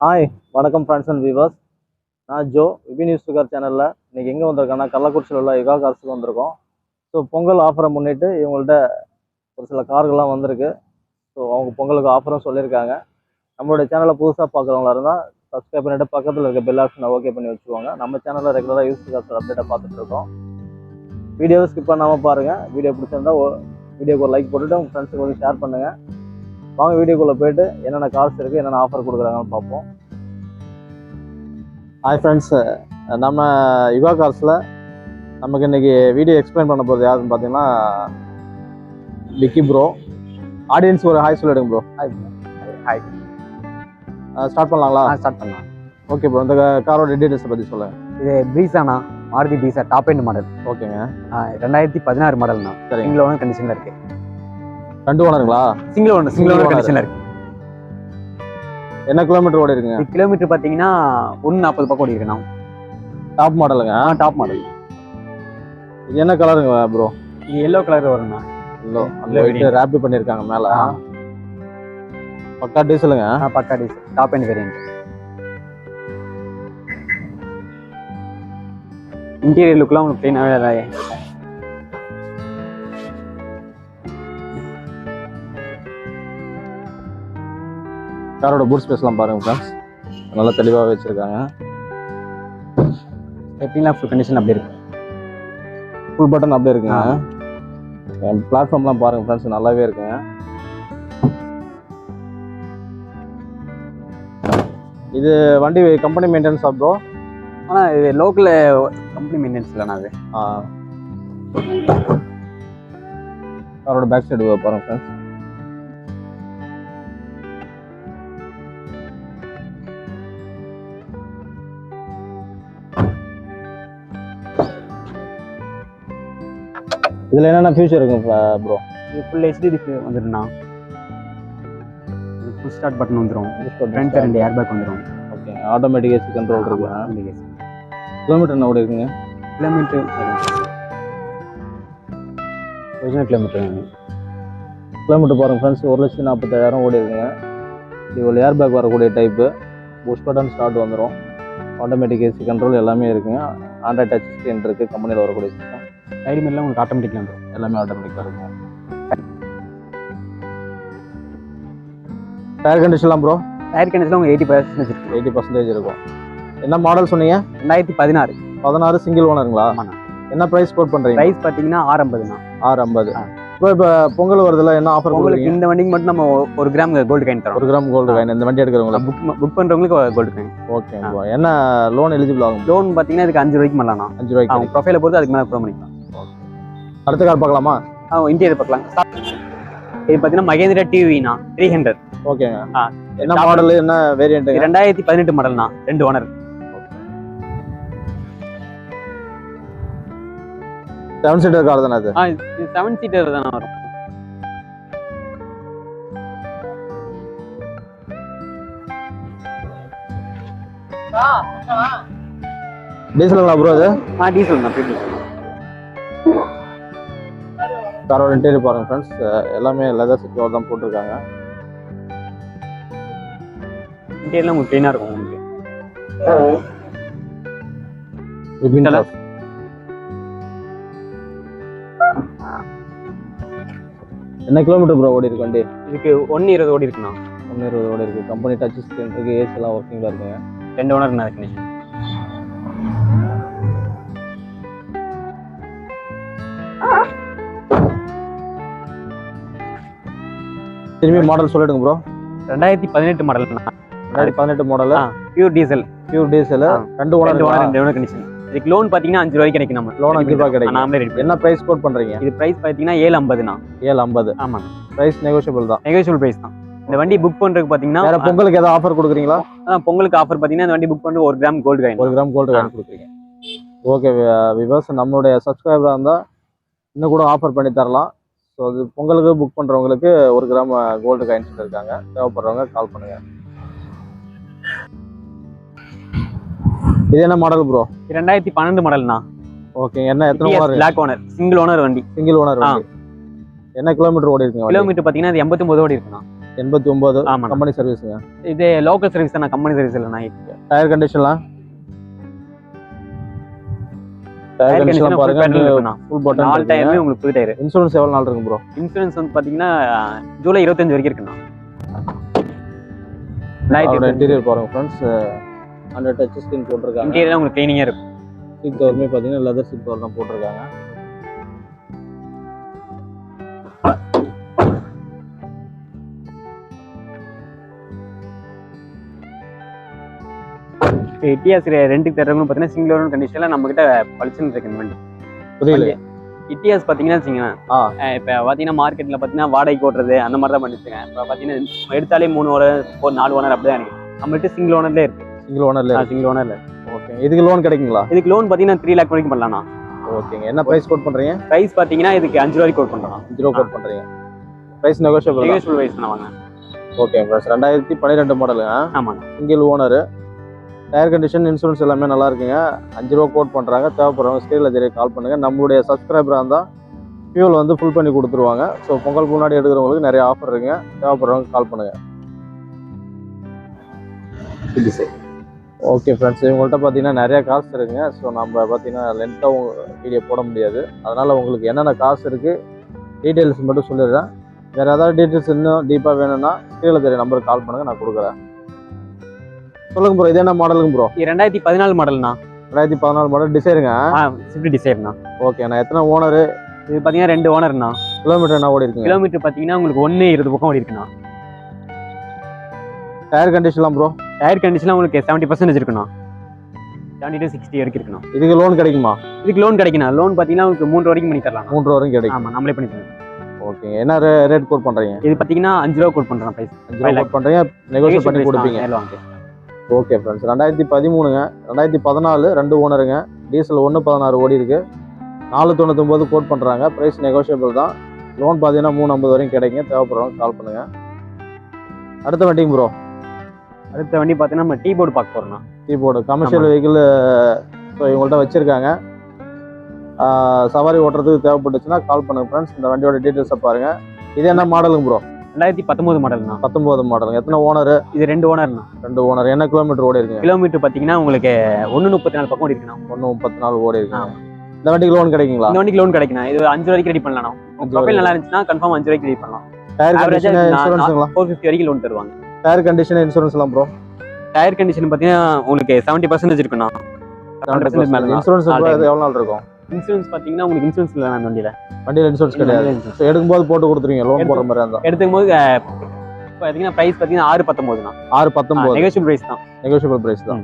Hi வணக்கம் friends and viewers நான் Jo VP news sugar சேனலில் இன்றைக்கி எங்கே வந்திருக்கோன்னா கள்ளக்குறிச்சியில் உள்ள யுகா கார்ஸுக்கு வந்திருக்கோம். ஸோ பொங்கல் ஆஃபரை முன்னிட்டு இவங்கள்ட்ட ஒரு சில கார்கள்லாம் வந்திருக்கு. ஸோ அவங்க பொங்கலுக்கு ஆஃபரும் சொல்லியிருக்காங்க. நம்மளுடைய சேனலை புதுசாக பார்க்குறவங்களா இருந்தால் சப்ஸ்கிரைப் பண்ணிவிட்டு பக்கத்தில் இருக்க பெல் ஆப்ஷனை ஓகே பண்ணி வச்சுக்கோங்க. நம்ம சேனலில் ரெகுலராக யூஸ் கார்ஸ் அப்டேட்டாக பார்த்துட்டு இருக்கோம். வீடியோவை ஸ்கிப் பண்ணாமல் பாருங்கள் வீடியோ பிடிச்சிருந்தா வீடியோக்கு ஒரு லைக் போட்டுவிட்டு உங்கள் ஃப்ரெண்ட்ஸுக்கு வந்து ஷேர் பண்ணுங்கள் வாங்க வீடியோக்குள்ளே போயிட்டு என்னென்ன கார்ஸ் இருக்குது என்னென்ன ஆஃபர் கொடுக்குறாங்கன்னு பார்ப்போம். ஹாய் ஃப்ரெண்ட்ஸ் நம்ம யுகா கார்ஸில் நமக்கு இன்றைக்கி வீடியோ எக்ஸ்பிளைன் பண்ண போகிறது யாருன்னு பார்த்தீங்கன்னா விக்கி ப்ரோ ஆடியன்ஸ் ஒரு ஹாய் சொல்லிடுங்க ப்ரோ ஹாய் ஹாய் ஸ்டார்ட் பண்ணலாங்களா? ஸ்டார்ட் பண்ணலாம். ஓகே ப்ரோ இந்த காரோட டீட்டெயில்ஸை பற்றி சொல்லுங்கள் இது ப்ரீஸாண்ணா Maruti Brezza top end model ஓகேங்க ரெண்டாயிரத்தி பதினாறு மாடல்ண்ணா சரிங்க. சிங்கிள் ஓனர் கண்டிஷனில் இருக்கு. ரெண்டு ஓனருங்களா சிங்கிள் ஓனர் சிங்கிள் ஓனர். கண்டிஷனில் இருக்கு. என்ன கிலோமீட்டர் ஓடி இருக்குங்க கிலோமீட்டர் பார்த்தீங்கன்னா ஒன்று நாற்பது பக்கம் ஓடி இருக்குண்ணா டாப் மாடலுங்க டாப் மாடல் இது என்ன கலருங்க ப்ரோ இது எல்லோ கலர் வரும்ண்ணா இல்லை அந்த ரேப்பி பண்ணியிருக்காங்க மேலே. பக்கா டீசலுங்க பக்கா diesel top end variant interior லுக்லாம் உங்களுக்கு க்ளீனாகவே காரோட பூட் ஸ்பேஸ்லாம் பாருங்க ஃப்ரெண்ட்ஸ் நல்லா தெளிவாக வச்சுருக்காங்க. எப்படிலாம் ஃபுல் கண்டிஷன் அப்படி இருக்கு. ஃபுல் பட்டன் அப்படியே இருக்குங்க. ஆ. பிளாட்ஃபார்ம்லாம் பாருங்க ஃப்ரெண்ட்ஸ் நல்லாவே இருக்குங்க. இது வண்டி கம்பெனி மெயின்டெனன்ஸ் ப்ரோ ஆனால் இது லோக்கல் கம்பெனி மெயின்டெனன்ஸ் இல்லைண்ணா அது. காரோட பேக் சைடு பாருங்க ஃப்ரெண்ட்ஸ் இதில் என்னென்ன ஃபியூச்சர் இருக்குங்க ப்ரோ இது ஃபுல் ஹெச்டி டிஸ்பிளே வந்துடும்ண்ணா ஃபுல் ஸ்டார்ட் பட்டன் வந்துடும் ஃப்ரண்ட் ரெண்டு ஏர் பேக் வந்துடும் ஓகே ஆட்டோமேட்டிக் ஏசி கண்ட்ரோல் இருக்கு கிலோமீட்டர் என்ன ஓடி இருக்குங்க? கிலோமீட்டர் ஒரிஜினல் கிலோமீட்டர் கிலோமீட்டர் பாருங்க ஃப்ரெண்ட்ஸ் ஒரு லட்சத்தி நாற்பத்தாயிரம் ஓடி இருக்குங்க. ஒரு ஏர் பேக் வரக்கூடிய டைப்பு புஷ் பட்டன் ஸ்டார்ட் வந்துடும் ஆட்டோமேட்டிக் ஏசி கண்ட்ரோல் எல்லாமே இருக்குங்க. ஆண்ட்ராய்ட் டச் ஸ்க்ரீன் இருக்குது கம்பெனியில் வரக்கூடிய சிஸ்டம் சைடு மில்லாம் உங்களுக்கு ஆட்டோமேட்டிக்ல வந்துடும் எல்லாமே ஆட்டோமேட்டிக்காக இருக்கும். டயர் கண்டிஷன்லாம் ப்ரோ டயர் கண்டிஷனில் உங்களுக்கு எயிட்டி பர்சன்டேஜ் இருக்கு எயிட்டி பர்சன்டேஜ் இருக்கும். என்ன மாடல் சொன்னீங்க? ரெண்டாயிரத்தி பதினாறு. பதினாறு சிங்கிள் ஓனருங்களா என்ன ப்ரைஸ் கோட் பண்ணுறீங்க ப்ரைஸ் பார்த்தீங்கன்னா ஆறு ஐம்பதுண்ணா ஆறு ஐம்பது. ப்ரோ இப்போ பொங்கல் வருதுல என்ன ஆஃபர் உங்களுக்கு இந்த வண்டிக்கு மட்டும் நம்ம ஒரு கிராம் கோல்டு காயின் தரோம். ஒரு கிராம் கோல்டு காயின் இந்த வண்டி எடுக்கிறவங்களுக்கு? புக் புக் பண்ணுறவங்களுக்கு கோல்டு காயின் ஓகே என்ன லோன் எலிஜிபிள் ஆகும்? லோன் பார்த்தீங்கன்னா இதுக்கு அஞ்சு ரூபாய்க்கு பண்ணலாம்ண்ணா அஞ்சு ரூபாய்க்கு அவங்க ப்ரொஃபைலை பொறுத்து அதுக்கு மேலே ப்ரோ பண்ணிக்கலாம். அடுத்த கார் பார்க்கலாமா? ஆ இன்டீரியர் பார்க்கலாம். இது பார்த்தீங்கன்னா மகேந்திரா டிவிண்ணா த்ரீ ஹண்ட்ரட் ஓகேங்க ஆ. என்ன மாடல் என்ன வேரியண்ட்டுங்க ரெண்டாயிரத்தி பதினெட்டு மாடல்ண்ணா ரெண்டு ஓனர் செவன் சீட்டர் கார் தானே அது? ஆ இது செவன் சீட்டர் தானே வரும். டீசலுங்களா ப்ரோ அது? ஆ டீசல் தான் டீசல் காரோட இன்டீரியர் பாருங்க ஃப்ரெண்ட்ஸ் எல்லாமே லெதர் சிக்கோர் தான் போட்டிருக்காங்க. இன்டீரியர்லாம் உங்களுக்கு க்ளீனாக இருக்கும் உங்களுக்கு. என்ன கிலோமீட்டர் ப்ரோ ஓடி இருக்கு வண்டி? இதுக்கு ஒன்று இருபது ஓடி இருக்குண்ணா ஒன்று இருபது ஓடி இருக்கு கம்பெனி டச் ஸ்க்ரீன் இருக்கு ஏசி எல்லாம் ஒர்க்கிங்ல இருக்குங்க. ரெண்டு ஓனர் நான் கண்டிஷன் திரும்பி மாடல் சொல்லிடுங்க ப்ரோ ரெண்டாயிரத்தி பதினெட்டு மாடல்ண்ணா ரெண்டாயிரத்தி பதினெட்டு model. Pure diesel pure diesel. ரெண்டு ஓனர் ரெண்டு ஓனர் கண்டிஷன் இதுக்கு லோன் பார்த்தீங்கன்னா அஞ்சு ரூபாய்க்கு கிடைக்கும் நம்ம. லோன் அஞ்சு ரூபாய் கிடைக்கும். நாமளே ரெடி என்ன பிரைஸ் கோட் பண்றீங்க? இது பிரைஸ் பார்த்தீங்கன்னா ஏழு ஐம்பதுண்ணா ஏழு ஐம்பது ஆமாண்ணா பிரைஸ் நெகோஷியபிள் தான். நெகோஷியபிள் பிரைஸ் தான். இந்த வண்டி புக் பண்ணுறதுக்கு பார்த்தீங்கன்னா வேற பொங்கலுக்கு ஏதாவது ஆஃபர் கொடுக்குறீங்களா? பொங்கலுக்கு ஆஃபர் பார்த்தீங்கன்னா இந்த வண்டி புக் பண்ணிட்டு ஒரு கிராம் கோல்டு காயின் ஒரு கிராம் கோல்டு காயின் கொடுக்குறீங்க. ஓகே விவர்ஸ் நம்மளுடைய சப்ஸ்கிரைபராக இருந்தால் இன்னும் கூட ஆஃபர் பண்ணி தரலாம். ஸோ அது பொங்கலுக்கு புக் பண்ணுறவங்களுக்கு ஒரு கிராம் கோல்டு காயின் சொல்லியிருக்காங்க தேவைப்படுறவங்க கால் பண்ணுங்க. இது என்ன மாடல் ப்ரோ ரெண்டாயிரத்தி பன்னெண்டு மாடல்ண்ணா ஓகே என்ன எத்தனை ஓனர் பிளாக் ஓனர் சிங்கிள் ஓனர் வண்டி. Single owner. என்ன கிலோமீட்டர் ஓடி இருக்குங்க? கிலோமீட்டர் பார்த்தீங்கன்னா அது எண்பத்தொம்பது ஓடி இருக்குண்ணா. எண்பத்தி ஒன்பது ஆமாண்ணா. கம்பெனி சர்வீஸுங்க இது லோக்கல் சர்வீஸ் தானே கம்பெனி சர்வீஸ் இல்லைண்ணா tyre கண்டிஷன்லாம் tyre Tire condition condition full பாருங்க panel இருக்குண்ணா. ஃபுல் நாலு பட்டன் டயருமே உங்களுக்கு புது டயர் இன்சூரன்ஸ் எவ்வளவு நாள் இருக்கும் ப்ரோ இன்சூரன்ஸ் வந்து பாத்தீங்கன்னா ஜூலை இருபத்தஞ்சு வரைக்கும் இருக்குண்ணா ரெண்டாயிரத்தி இன்டீரியர் பாருங்க ஃப்ரெண்ட்ஸ் அந்த டச் ஸ்கிரீன் போட்டிருக்காங்க. இன்டீரியர் உங்களுக்கு கிளீனிங்கா இருக்கும். சீட் கவருமே பார்த்தீங்கன்னா லெதர் சீட் கவர் தான் போட்டிருக்காங்க. இட்டியாஸ் ரெண்டுக்கு தரவங்க பார்த்தீங்கன்னா சிங்கிள் ஓன் கண்டிஷனில் நம்ம கிட்ட பளிச்சுன்னு இருக்கு இந்த வண்டி. புரியல. இட்டியாஸ் பார்த்தீங்கன்னா வச்சுங்களேன். இப்போ பார்த்தீங்கன்னா மார்க்கெட்டில் பார்த்தீங்கன்னா வாடகைக்கு ஓட்டுறது அந்த மாதிரி தான் பண்ணிட்டுருக்கேன் இப்போ பார்த்தீங்கன்னா எடுத்தாலே மூணு ஓனர் ஒரு நாலு ஓனர் அப்படி தான் இருக்கு. நம்மள்ட்ட சிங்கிள் ஓனர்லேயே இருக்கு. சிங்கிள் ஓனர்ல சிங்கிள் ஓனர்ல ஓகே இதுக்கு லோன் கிடைக்குங்களா? இதுக்கு லோன் பார்த்தீங்கன்னா த்ரீ லேக் வரைக்கும் பண்ணலாம்ண்ணா. ஓகேங்க என்ன பிரைஸ் கோட் பண்றீங்க? ப்ரைஸ் பார்த்தீங்கன்னா இதுக்கு அஞ்சு ரூபாய்க்கு கோட் பண்ணுறோம் அஞ்சு ரூபா கோட் பண்றீங்க. பிரைஸ் நெகோஷியபிள் நெகோஷியபிள் வைஸ் பண்ணுவாங்க ஓகே ஃப்ரெண்ட்ஸ் ரெண்டாயிரத்தி பன்னிரெண்டு மாடலுங்க ஆமாங்க single owner tyre condition insurance எல்லாமே நல்லா இருக்குங்க. அஞ்சு ரூபா கோட் பண்ணுறாங்க தேவைப்படுறவங்க ஸ்க்ரீனில் தெரிய கால் பண்ணுங்கள் நம்மளுடைய சப்ஸ்கிரைபராக இருந்தால் ஃபியூல் வந்து ஃபுல் பண்ணி கொடுத்துருவாங்க. ஸோ பொங்கல் முன்னாடி எடுக்கிறவங்களுக்கு நிறைய ஆஃபர் இருக்குங்க. தேவைப்படுறவங்க கால் பண்ணுங்கள் ஓகே ஃப்ரெண்ட்ஸ் இவங்கள்ட்ட பார்த்தீங்கன்னா நிறைய காசு இருக்குங்க. ஸோ நம்ம பார்த்தீங்கன்னா லென்த்தாக வீடியோ போட முடியாது. அதனால் உங்களுக்கு என்னென்ன காசு இருக்குது டீட்டெயில்ஸ் மட்டும் சொல்லிடுறேன். வேறு ஏதாவது டீட்டெயில்ஸ் இன்னும் டீப்பாக வேணும்னா கீழே தெரிய நம்பருக்கு கால் பண்ணுங்கள் நான் கொடுக்குறேன். சொல்லுங்க ப்ரோ இது என்ன மாடலுங்க ப்ரோ இது ரெண்டாயிரத்தி பதினாலு மாடல்ண்ணா ரெண்டாயிரத்தி பதினாலு மாடல் டிசைருங்க ஆ ஸ்விஃப்ட் டிசைர்ண்ணா ஓகே நான் எத்தனை ஓனர் இது பார்த்தீங்கன்னா ரெண்டு ஓனர்ண்ணா கிலோமீட்டர் என்ன ஓடி இருக்குங்க? கிலோமீட்டர் பார்த்தீங்கன்னா உங்களுக்கு ஒன்று இருபது பக்கம் ஓடி இருக்குண்ணா. டயர் கண்டிஷன்லாம் ப்ரோ டயர் கண்டிஷன்லாம் உங்களுக்கு செவன்ட்டி பர்சன்டேஜ் இருக்குண்ணா. செவன்ட்டி டு சிக்ஸ்டி வரைக்கும் இருக்குண்ணா. இதுக்கு லோன் கிடைக்குமா? இதுக்கு லோன் கிடைக்குண்ணா. லோன் பார்த்தீங்கன்னா உங்களுக்கு மூன்று வரைக்கும் பண்ணி தரலாம் மூன்று வரைக்கும் கிடைக்கும். ஆமாம் நம்மளே பண்ணி தரலாம். ஓகேங்க என்ன ரேட் கோட் பண்ணுறீங்க இது பார்த்தீங்கன்னா அஞ்சு ரூபா கோட் பண்ணுறோம் ப்ரைஸ் அஞ்சு ரூபா கோட் பண்ணுறீங்க நெகோஷியேட் பண்ணி கொடுப்பீங்க. ஓகே ஃப்ரெண்ட்ஸ் ரெண்டாயிரத்தி பதிமூணுங்க. ரெண்டாயிரத்தி பதினாலு ரெண்டு ஓனருங்க. டீசல் ஒன்று பதினாறு ஓடி இருக்கு. நாலு தொண்ணூத்தொம்பது கோட் பண்ணுறாங்க ப்ரைஸ் நெகோஷியபிள் தான். லோன் பார்த்தீங்கன்னா மூணு ஐம்பது வரைக்கும் கிடைக்குங்க. தேவைப்படுறவங்க கால் பண்ணுங்க. அடுத்த வண்டிங்க ப்ரோ அடுத்த வண்டி பார்த்தீங்கன்னா நம்ம டீ போர்டு பார்க்க போகிறோம்ண்ணா கீபோர்டு கமர்ஷியல் ஆமா. வெஹிக்கிள் ஸோ இவங்கள்ட்ட வச்சுருக்காங்க. சவாரி ஓட்டுறதுக்கு தேவைப்பட்டுச்சுன்னா கால் பண்ணுங்க ஃப்ரெண்ட்ஸ் இந்த வண்டியோட டீட்டெயில்ஸை பாருங்க. இது என்ன மாடலுங்க ப்ரோ ரெண்டாயிரத்தி பத்தொம்போது மாடல்ண்ணா பத்தொம்போது மாடலுங்க எத்தனை ஓனர் இது ரெண்டு ஓனர்ண்ணா ரெண்டு ஓனர் என்ன கிலோமீட்டர் ஓடி இருக்குங்க? கிலோமீட்டர் பார்த்தீங்கன்னா உங்களுக்கு ஒன்று முப்பத்தி நாலு பக்கம் ஓடி இருக்குண்ணா. ஒன்று முப்பத்தி நாலு ஓடி இருக்குங்க. இந்த வண்டிக்கு லோன் கிடைக்குங்களா? இந்த வண்டிக்கு லோன் கிடைக்குண்ணா. இது அஞ்சு ரூபாய்க்கு ரெடி பண்ணலாம் ப்ரொஃபைல் வரைக்கும். நல்லா இருந்துச்சுன்னா கன்ஃபார்ம் அஞ்சு ரூபாய்க்கு ரெடி பண்ணலாம். ஃபோர் ஃபிஃப்டி வரைக்கும் லோன் தருவாங்க. டயர் கண்டிஷன் இன்சூரன்ஸ்லாம் ப்ரோ டயர் கண்டிஷன் பார்த்தீங்கன்னா உங்களுக்கு செவன்ட்டி பர்சன்டேஜ் இருக்குண்ணா. இன்சூரன்ஸ். எவ்வளோ நாள் இருக்கும்? இன்சூரன்ஸ் பார்த்தீங்கன்னா உங்களுக்கு இன்சூரன்ஸ் இல்லை அந்த வண்டியில். வண்டியில் இன்சூரன்ஸ் கிடையாது. எடுக்கும்போது போட்டு கொடுத்துருவீங்க லோன் போடுற மாதிரி இருந்தால் எடுத்துக்கும் போது அஹ், பார்த்தீங்கன்னா ப்ரைஸ் பார்த்தீங்கன்னா ஆறு பத்தொம்போதுண்ணா ஆறு பத்தொம்போது. நெகோஷியல் ப்ரைஸ் தான். நெகோஷியபிள் பிரைஸ் தான்.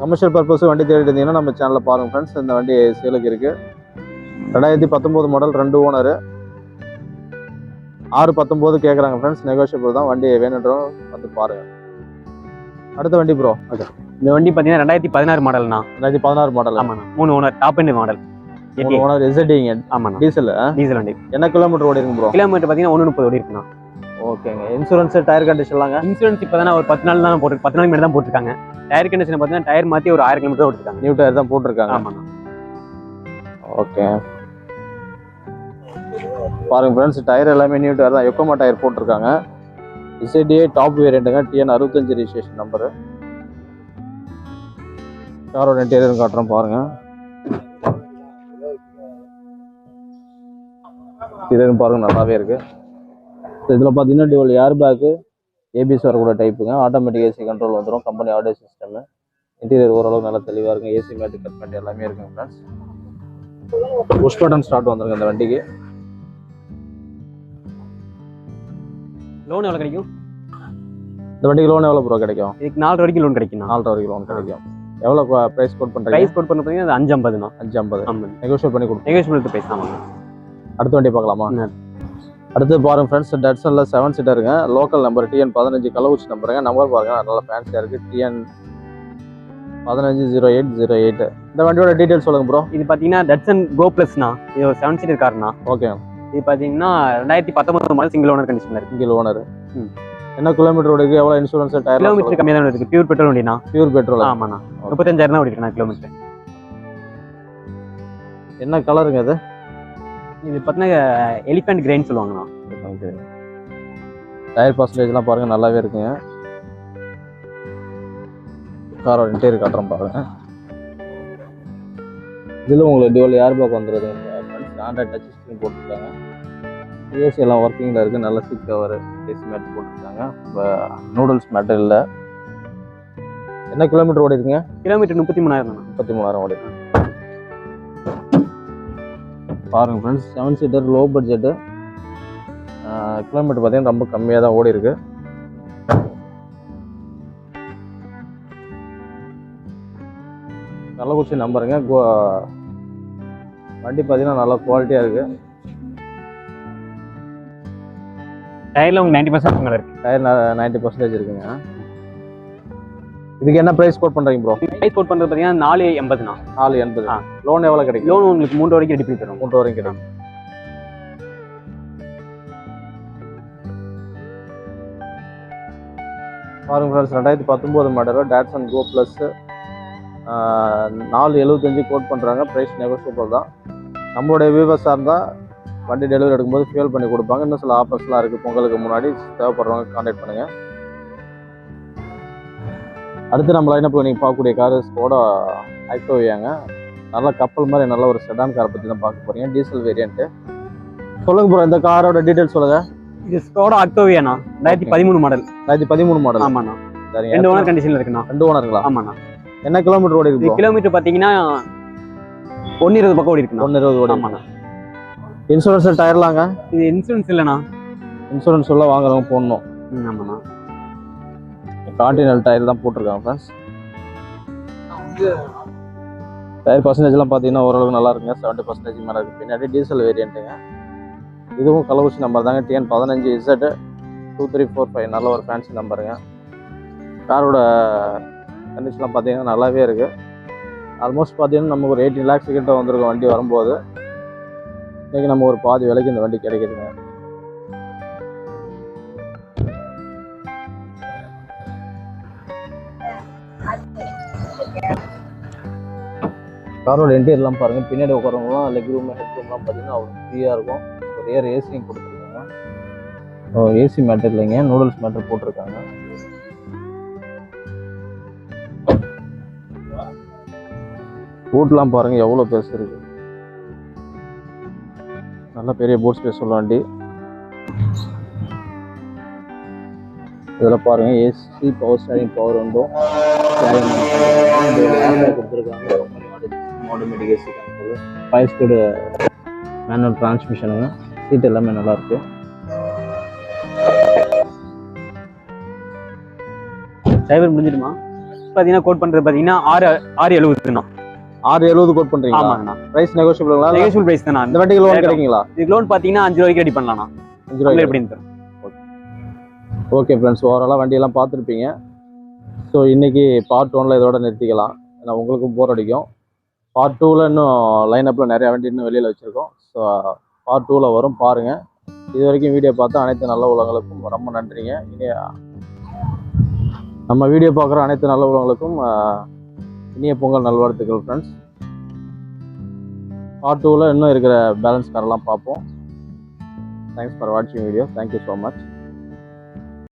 கமர்ஷியல் பர்பஸ் வண்டி தேடிட்டு இருந்தீங்கன்னா நம்ம சேனலில் பாருங்க ஃப்ரெண்ட்ஸ் இந்த வண்டி சேலுக்கு இருக்கு. ரெண்டாயிரத்தி பத்தொம்போது மாடல் ரெண்டு ஓனர் ஆறு பத்தொம்போது கேட்குறாங்க ஃப்ரெண்ட்ஸ் நெகோஷியபிள் தான். வண்டி வேணுன்றோம் வந்து பாருங்க. அடுத்த வண்டி ப்ரோ இந்த வண்டி பார்த்தீங்கன்னா ரெண்டாயிரத்தி பதினாறு மாடல்ண்ணா ரெண்டாயிரத்தி பதினாறு மாடல் ஆமாண்ணா. மூணு owner top end model owner எஸ்எட்டிங்க ஆமாண்ணா. டீசல் டீசல் வண்டி. என்ன கிலோமீட்டர் ஓடி ப்ரோ கிலோமீட்டர் பார்த்தீங்கன்னா ஒன்று முப்பது ஓடி இருக்குண்ணா ஓகேங்க. இன்சூரன்ஸ் டயர் கண்டிஷன்லாங்க இன்சூரன்ஸ் இப்போ தானே ஒரு பத்து நாள் தான் போட்டு பத்து நாள் முன்னாடி தான் போட்டிருக்காங்க. டயர் கண்டிஷன் பார்த்தீங்கன்னா டயர் மாற்றி ஒரு ஆயிரம் கிலோமீட்டர் ஓட்டிருக்காங்க. நியூ டயர் தான் போட்டிருக்காங்க. ஆமாண்ணா. ஓகே. பாருங்க ஃப்ரெண்ட்ஸ் டயர் எல்லாமே நியூ டயர் தான். எக்கோமா டயர் போட்டிருக்காங்க. இசைடிஏ டாப் வேரியண்ட்டுங்க டிஎன் அறுபத்தஞ்சு ரிஜிஸ்ட்ரேஷன் நம்பரு காரோட இன்டீரியர் காட்டுறோம் பாருங்க. இன்டீரியர் பாருங்க நல்லாவே இருக்கு. இதில் பார்த்தீங்கன்னா டிவல் ஏர் பேக்கு ஏபிஎஸ் வரக்கூட டைப்புங்க ஆட்டோமேட்டிக் ஏசி கண்ட்ரோல் வந்துடும் கம்பெனி ஆடியோ சிஸ்டமு இன்டீரியர் ஓரளவு நல்லா தெளிவாக இருக்கும் ஏசி மேட்டு கட் பண்ணி எல்லாமே இருக்குங்க ஃப்ரெண்ட்ஸ் புஷ் பட்டன் ஸ்டார்ட் வந்துருங்க இந்த வண்டிக்கு. லோன் எவ்வளோ கிடைக்கும்? இந்த வண்டிக்கு லோன் எவ்வளோ ப்ரோ கிடைக்கும்? இதுக்கு நாலு வரைக்கும் லோன் கிடைக்கும்? நாலரை வரைக்கும் லோன் கிடைக்கும். எவ்வளோ ப்ரைஸ் கோட் பண்ணுறீங்க ப்ரைஸ் கோட் பண்ண பார்த்தீங்கன்னா அது அஞ்சு ஐம்பதுண்ணா அஞ்சு ஐம்பது ஆமாம் நெகோஷியேட் பண்ணி கொடுப்போம் நெகோஷியபிள் ப்ரைஸ் ஆமாங்க அடுத்த வண்டி பார்க்கலாமா. அடுத்து பாருங்க ஃப்ரெண்ட்ஸ் டட்சனில் செவன் சீட்டருங்க லோக்கல் நம்பர் டிஎன் பதினஞ்சு கள்ளக்குறிச்சி நம்பருங்க நம்பர் பாருங்க நல்லா ஃபேன்சியாக இருக்குது டிஎன் பதினஞ்சு ஜீரோ எயிட் ஜீரோ எயிட் இந்த வண்டியோட டீட்டெயில் சொல்லுங்க ப்ரோ இது பார்த்தீங்கன்னா டட்சன் கோ ப்ளஸ்ண்ணா இது ஒரு செவன் சீட்டர் கார்ண்ணா ஓகே இது பார்த்தீங்கன்னா ரெண்டாயிரத்தி பத்தொன்பது மாடல் சிங்கிள் ஓனர் கண்டிஷனில் இருக்கு. சிங்கிள் ஓனர் ம். என்ன கிலோமீட்டர் ஓடுக்கு எவ்வளோ இன்சூரன்ஸ் டயர் கிலோமீட்டர் கம்மியாக தான் இருக்கு பியூர் பெட்ரோல் வண்டினா பியூர் பெட்ரோல் ஆமாண்ணா. முப்பத்தஞ்சாயிரம் தான் ஓடிருக்குண்ணா கிலோமீட்டர் என்ன கலருங்க அது? இது பார்த்தீங்கன்னா எலிஃபென்ட் கிரெயின் சொல்லுவாங்கண்ணா. டயர் பர்சன்டேஜ்லாம் பாருங்கள் நல்லாவே இருக்குங்க. காரோட இன்டீரியர் காட்டுறோம் பாருங்க. இதில் உங்களுக்கு ஏர் பேக் வந்துடுதுங்க ஃப்ரெண்ட்ஸ் ஆண்ட்ராய்ட் டச் ஸ்க்ரீன் போட்டுருக்காங்க. ஏசி எல்லாம் ஒர்க்கிங்கில் இருக்குது நல்ல சீட் கவர் ஏசி மேட் போட்டுருக்காங்க. இப்போ நூடுல்ஸ் மேட்டர் இல்லை. என்ன கிலோமீட்டர் ஓடி இருக்குங்க கிலோமீட்டர் முப்பத்தி மூணாயிரம் முப்பத்தி மூணாயிரம் ஓடி. பாருங்க friends seven seater low budget kilometre பார்த்தீங்கன்னா ரொம்ப கம்மியாக தான் ஓடி இருக்கு கள்ளக்குறிச்சி நம்பருங்க வண்டி பார்த்தீங்கன்னா நல்லா குவாலிட்டியாக இருக்குது டயர்ல உங்களுக்கு நைன்டி பர்சன்ட் மேலே இருக்கு. டயர் நைன்ட்டி பர்சன்டேஜ் இருக்குங்க. இதுக்கு என்ன ப்ரைஸ் கோட் பண்ணுறீங்க ப்ரோ ப்ரைஸ் கோட் பண்ணுறது பார்த்தீங்கன்னா நாலு எண்பதுண்ணா நாலு எண்பது. ஆ. லோன் எவ்வளோ கிடைக்கும்? லோன் உங்களுக்கு மூன்று வரைக்கும் ரெடி பண்ணி தரும் மூன்று வரைக்கும் கிடைக்கும். பாருங்க ஃப்ரெண்ட்ஸ் ரெண்டாயிரத்தி பத்தொம்போது மாடல் டேட்சன் கோ ப்ளஸ் நாலு எழுபத்தஞ்சு கோட் பண்ணுறாங்க ப்ரைஸ் நெகோசியபிள் தான். நம்மளுடைய வியூவர்ஸாக இருந்தால் வண்டி டெலிவரி எடுக்கும்போது ஃபியூல் பண்ணி கொடுப்பாங்க. இன்னும் சில ஆஃபர்ஸ்லாம் இருக்குது பொங்கலுக்கு முன்னாடி தேவைப்படுறவங்க கான்டாக்ட் பண்ணுங்கள் அடுத்து நம்ம லைனப்பில் நீங்கள் பார்க்கக்கூடிய கார் ஸ்கோடா ஆக்டோவியாங்க நல்ல கப்பல் மாதிரி நல்ல ஒரு செடான் காரை பற்றி தான் பார்க்க போறீங்க. டீசல் வேரியன்ட்டு சொல்லுங்க ப்ரோ இந்த காரோட டீடைல்ஸ் சொல்லுங்க. இது ஸ்கோடா அக்டோவியாண்ணா ரெண்டாயிரத்தி பதிமூணு மாடல் ரெண்டாயிரத்தி பதிமூணு மாடல் ஆமாண்ணா. சரிங்க. ரெண்டு ஓனர் கண்டிஷன்ல இருக்குண்ணா. ரெண்டு ஓனருங்களா ஆமாண்ணா. என்ன கிலோமீட்டர் ஓடி இருக்கு கிலோமீட்டர் பார்த்தீங்கன்னா ஒன்று இருபது பக்கம் ஓடி இருக்குண்ணா ஒன்று இருபது ஓடி ஆமாண்ணா. இன்சூரன்ஸ் டயர்லாங்க இது இன்சூரன்ஸ் இல்லைண்ணா. இன்சூரன்ஸ் உள்ள வாங்குறவங்க போடணும். ஆமாண்ணா. கான்டினல் டயர் தான் போட்டிருக்காங்க ஃப்ரெண்ட்ஸ் டயர் பர்சன்டேஜ்லாம் பார்த்தீங்கன்னா ஓரளவுக்கு நல்லா இருக்குங்க. செவன்ட்டி பர்சன்டேஜ் மேலே இருக்குது பின்னாடி டீசல் வேரியண்ட்டுங்க இதுவும் கள்ளக்குறிச்சி நம்பர் தாங்க. டிஎன் பதினஞ்சு Z two three four five நல்ல ஒரு ஃபேன்சி நம்பருங்க காரோட கண்டிஷன்லாம் பார்த்தீங்கன்னா நல்லாவே இருக்குது ஆல்மோஸ்ட் பார்த்தீங்கன்னா நமக்கு ஒரு எயிட்டீன் லேக்ஸ் கிட்ட வந்திருக்கும் வண்டி வரும்போது. இன்றைக்கி நம்ம ஒரு பாதி விலைக்கு இந்த வண்டி கிடைக்குதுங்க. காரோட இன்டீரியர்லாம் பாருங்கள் பின்னாடி உட்காரவங்களாம் லெக் ரூம் ஹெட் ரூம்லாம் பார்த்தீங்கன்னா அவ்வளோ ஃப்ரீயாக இருக்கும். ஒரு ஏர் ஏசியும் கொடுத்துருக்காங்க. ஓ ஏசி மேட்டர் இல்லைங்க. நூடுல்ஸ் மேட்டர் போட்டிருக்காங்க. பூட்லாம் பாருங்கள் எவ்வளோ பெருசு இருக்குது நல்ல பெரிய பூட் ஸ்பேஸ் உள்ள வண்டி இதில் பாருங்கள் ஏசி பவர் ஸ்டேரிங் பவர் உண்டும். கொடுத்துருக்காங்க automatic AC control five speed manual டிரான்ஸ்மிஷனுங்க seat எல்லாமே நல்லாயிருக்கு டிரைவர் முடிஞ்சிடுமா? பார்த்தீங்கன்னா கோட் பண்ணுறது பார்த்தீங்கன்னா ஆறு ஆறு எழுபதுண்ணா. ஆறு எழுபது கோட் பண்றீங்களா? ஆமாங்கண்ணா. பிரைஸ் நெகோஷியபிளுங்களா நெகோஷியல் பிரைஸ் தானே இந்த வண்டிக்கு லோன் கிடைக்குங்களா? லோன் பார்த்தீங்கன்னா அஞ்சு ரூபாய்க்கு ரெடி பண்ணலாம்ண்ணா அஞ்சு ரூபாய் எப்படி தரும் ஓகே ஃப்ரெண்ட்ஸ் ஓவராலாக வண்டியெல்லாம் பார்த்துருப்பீங்க. ஸோ இன்னைக்கு பார்ட் ஒன்ல இதோட நிறுத்திக்கலாம். ஏன்னா உங்களுக்கும் போர் அடிக்கும். பார்ட் டூவில் இன்னும் லைனப்பில் நிறைய வண்டி இன்னும் வெளியில் வச்சுருக்கோம். ஸோ பார்ட் டூவில் வரும். பாருங்கள் இது வரைக்கும் வீடியோ பார்த்த அனைத்து நல்ல உலகங்களுக்கும் ரொம்ப நன்றிங்க. இனி நம்ம வீடியோ பார்க்குற அனைத்து நல்ல உலகங்களுக்கும் இனிய பொங்கல் நல்வாழ்த்துக்கள் ஃப்ரெண்ட்ஸ் பார்ட் டூவில் இன்னும் இருக்கிற பேலன்ஸ் காரெல்லாம் பார்ப்போம். தேங்க்ஸ் ஃபார் வாட்சிங் video thank you so much